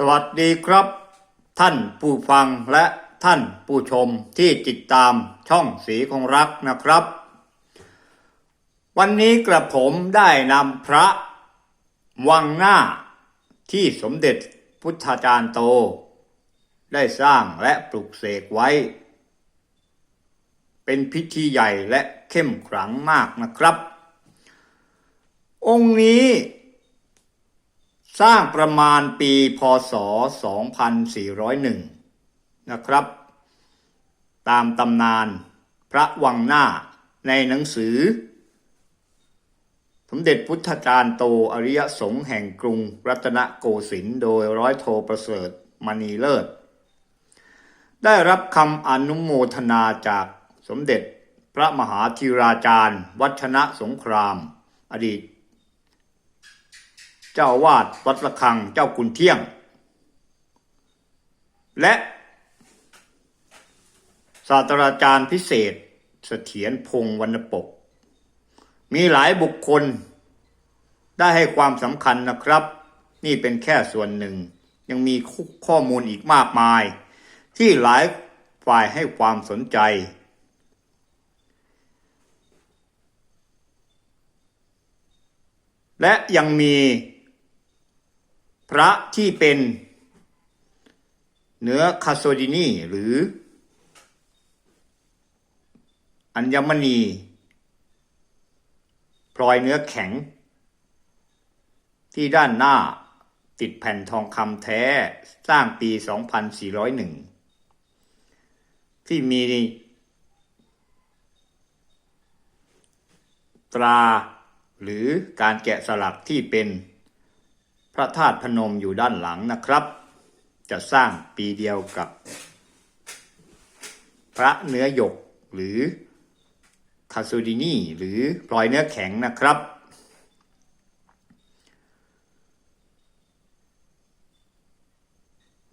สวัสดีครับ ท่านผู้ฟังและท่านผู้ชมที่ติดตามช่องสีของรักนะครับ วันนี้กระผมได้นำพระวังหน้าที่สมเด็จพุทธาจารย์โต ได้สร้างและปลุกเสกไว้ เป็นพิธีใหญ่และเข้มขลังมากนะครับ องค์นี้ สร้างประมาณปีพศ 2401 นะครับ ตามตำนานพระวังหน้าในหนังสือ สมเด็จพุทธจารย์โตอริยสงฆ์แห่งกรุงรัตนโกสินทร์โดยร้อยโทประเสริฐมณีเลิศ ได้รับคำอนุโมทนาจากสมเด็จพระมหาธีราจารย์ วัฒนสงคราม อดีต เจ้าวาดวัดระฆังเจ้าคุณเที่ยง และศาสตราจารย์พิเศษเสถียรพงษ์วรรณปก มีหลายบุคคล ได้ให้ความสำคัญนะครับ นี่เป็นแค่ส่วนหนึ่ง ยังมีข้อมูลอีกมากมาย ที่หลายฝ่ายให้ความสนใจ และยังมี พระที่เป็นเนื้อคาโซดินีหรือ อัญมณีพลอยเนื้อแข็ง ที่ด้านหน้าติดแผ่นทองคำแท้สร้างปี 2401 ที่มีตราหรือการแกะสลักที่เป็น พระธาตุพนมอยู่ด้านหลังนะครับ จะสร้างปีเดียวกับ พระเนื้อหยกหรือคาซูดินีหรือพลอยเนื้อแข็งนะครับ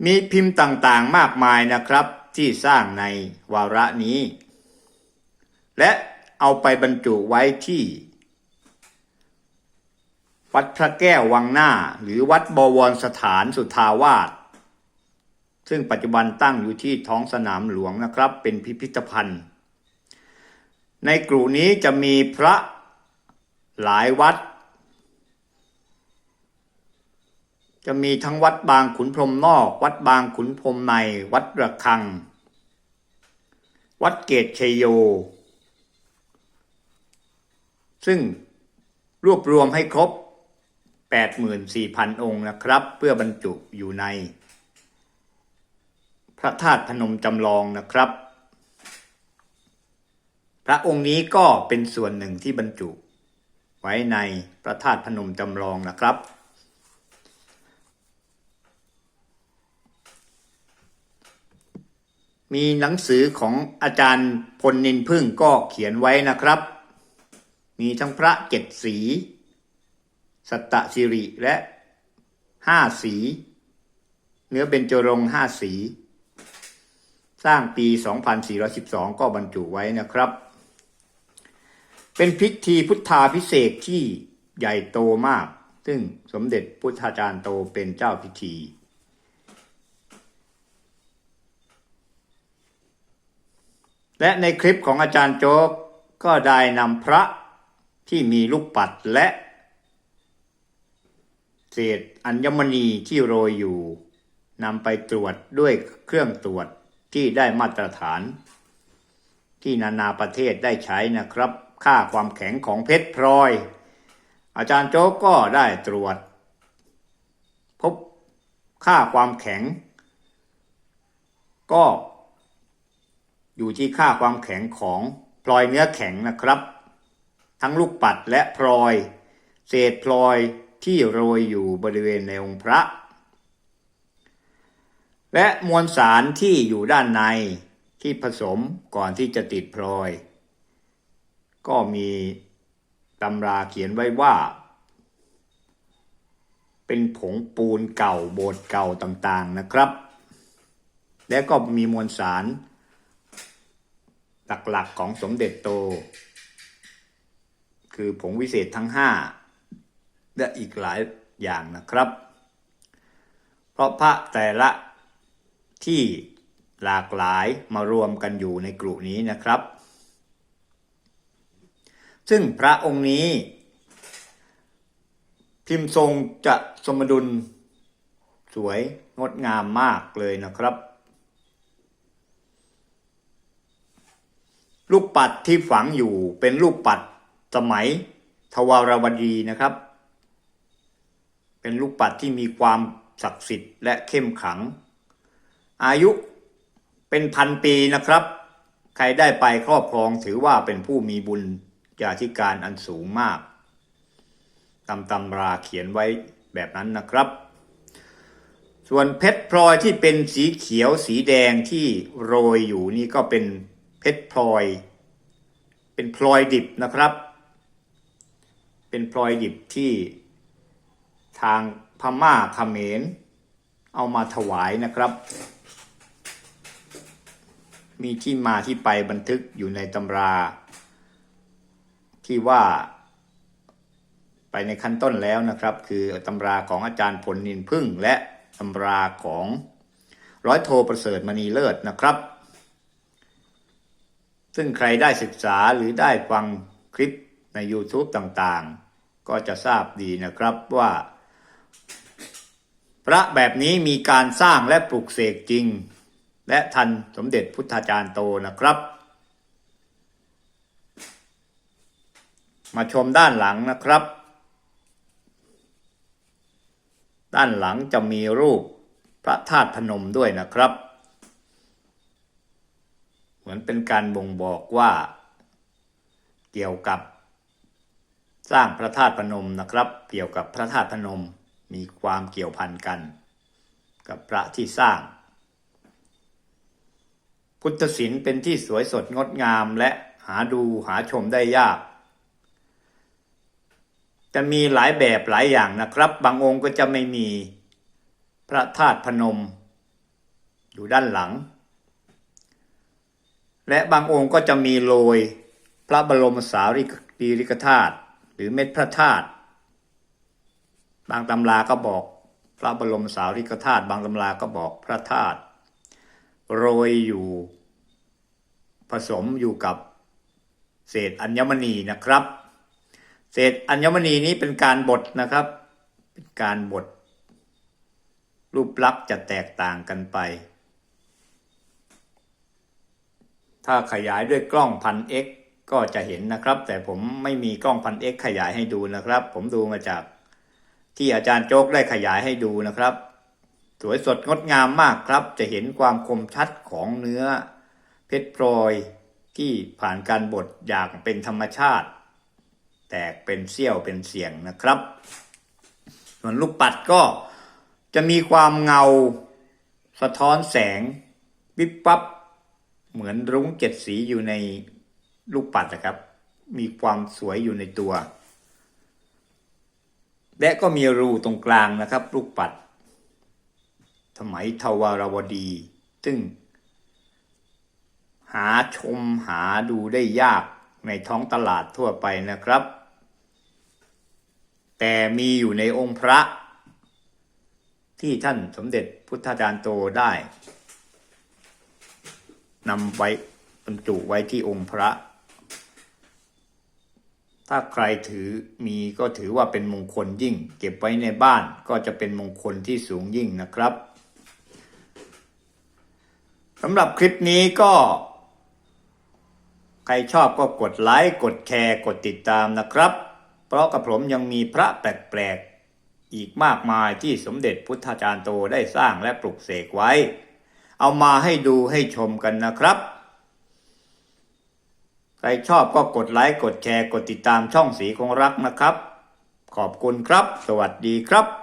มีพิมพ์ต่างๆมากมายนะครับที่สร้างในวาระนี้ และเอาไปบรรจุไว้ที่ วัดพระแก้ววังหน้า หรือวัดบวรสถานสุทาวาสซึ่งปัจจุบันตั้งอยู่ที่ท้องสนามหลวงนะครับ เป็นพิพิธภัณฑ์ ในกลุ่มนี้จะมีพระหลายวัด จะมีทั้งวัดบางขุนพรมนอก วัดบางขุนพรหมใน วัดระฆัง วัดเกตชัยโย ซึ่งรวบรวมให้ครบ 84,000 องค์นะครับ เพื่อบรรจุอยู่ใน พระธาตุพนมจำลองนะครับ พระองค์นี้ก็เป็นส่วนหนึ่งที่บรรจุ ไว้ในพระธาตุพนมจำลองนะครับมีหนังสือของอาจารย์พลนินพึ่งก็เขียนไว้นะครับ มีทั้งพระเจ็ดสี สัตตสิริและห้าสี เนื้อเบญจรงห้าสี สร้างปี 2412 ก็บรรจุไว้นะครับ เป็นพิธีพุทธาพิเศษที่ใหญ่โตมาก ซึ่งสมเด็จพุทธาจารย์โตเป็นเจ้าพิธี และในคลิปของอาจารย์โจ๊กก็ได้นำพระที่มีลูกปัดและ เศษอัญมณีที่โรยอยู่นำไปตรวจด้วยเครื่องตรวจที่ได้มาตรฐาน ที่นานาประเทศได้ใช้นะครับ ค่าความแข็งของเพชรพลอย อาจารย์โจ๊กก็ได้ตรวจ พบค่าความแข็ง ก็ อยู่ที่ค่าความแข็งของพลอยเนื้อแข็งนะครับ ทั้งลูกปัดและพลอย เศษพลอย ที่โรยอยู่บริเวณในองค์พระ และมวลสารที่อยู่ด้านในที่ผสมก่อนที่จะติดพลอย ก็มีตำราเขียนไว้ว่า เป็นผงปูนเก่าโบสถ์เก่าต่างๆนะครับ และก็มีมวลสารหลักๆของสมเด็จโต คือผงวิเศษทั้งห้า และอีกหลายอย่างนะครับ เพราะพระแต่ละที่หลากหลายมารวมกันอยู่ในกลุ่นี้นะครับ ซึ่งพระองค์นี้ พิมพ์ทรงจะสมดุลสวยงดงามมากเลยนะครับ ลูกปัดที่ฝังอยู่เป็นลูกปัดสมัยทวารวดีนะครับ เป็นลูกปัดที่มีความศักดิ์สิทธิ์และเข้มขัง อายุเป็นพันปีนะครับ ใครได้ไปครอบครองถือว่าเป็นผู้มีบุญญาธิการอันสูงมากตำตำราเขียนไว้แบบนั้นนะครับ ส่วนเพชรพลอยที่เป็นสีเขียวสีแดงที่โรยอยู่นี่ก็เป็นเพชรพลอย เป็นพลอยดิบนะครับ เป็นพลอยดิบที่ ทางพม่าเขมร เอามาถวายนะครับ มีที่มาที่ไปบันทึกอยู่ในตำรา ที่ว่าไปในขั้นต้นแล้วนะครับ คือตำราของอาจารย์ผลนินพึ่งและตำราของร้อยโทประเสริฐมณีเลิศนะครับ ซึ่งใครได้ศึกษาหรือได้ฟังคลิปใน YouTube ต่างๆ ก็จะทราบดีนะครับว่า พระแบบนี้มีการสร้างและปลุกเสกจริง และทันสมเด็จพุทธาจารย์โตนะครับ มาชมด้านหลังนะครับ ด้านหลังจะมีรูปพระธาตุพนมด้วยนะครับ เหมือนเป็นการบ่งบอกว่า เกี่ยวกับ สร้างพระธาตุพนมนะครับ เกี่ยวกับพระธาตุพนม มีความเกี่ยวพันกัน กับพระที่สร้าง พุทธศิลป์เป็นที่สวยสดงดงามและหาดูหาชมได้ยาก จะมีหลายแบบหลายอย่างนะครับ บางองค์ก็จะไม่มีพระธาตุพนม อยู่ด้านหลัง และบางองค์ก็จะมีโรยพระบรมสารีริกธาตุหรือเม็ดพระธาตุ บางตำราก็บอกพระบรมสารีริกธาตุบางตำราก็บอกพระธาตุโรยอยู่ผสมอยู่กับเศษอัญมณีนะครับ เศษอัญมณีนี้เป็นการบดนะครับ เป็นการบดรูปลักษณ์จะแตกต่างกันไป ถ้าขยายด้วยกล้องพัน X ก็จะเห็นนะครับ แต่ผมไม่มีกล้องพัน X ขยายให้ดูนะครับ ผมดูมาจาก ที่อาจารย์โจ๊กได้ขยายให้ดูนะครับ สวยสดงดงามมากครับ จะเห็นความคมชัดของเนื้อ เพชรพลอยที่ผ่านการบดอย่างเป็นธรรมชาติ แตกเป็นเสี้ยวเป็นเสียงนะครับ ส่วนลูกปัดก็จะมีความเงาสะท้อนแสงวิบวับเหมือนรุ้งเจ็ดสีอยู่ในลูกปัดนะครับ มีความสวยอยู่ในตัว และก็มีรูตรงกลางนะครับ ลูกปัดสมัยทวารวดี ซึ่ง หาชมหาดูได้ยากในท้องตลาดทั่วไปนะครับ แต่มีอยู่ในองค์พระ ที่ท่านสมเด็จพุทธาจารย์โตได้นำไว้บรรจุไว้ที่องค์พระ ถ้าใครถือมีก็ถือว่าเป็นมงคลยิ่ง เก็บไว้ในบ้านก็จะเป็นมงคลที่สูงยิ่งนะครับสำหรับคลิปนี้ก็ ใครชอบก็กดไลค์กดแชร์กดติดตามนะครับ เพราะกระผมยังมีพระแปลกๆ อีกมากมายที่สมเด็จพุทธาจารย์โตได้สร้างและปลุกเสกไว้ เอามาให้ดูให้ชมกันนะครับ ใครชอบก็กดไลค์กดแชร์กดติดตามช่องสีคงรักนะครับ ขอบคุณครับ สวัสดีครับ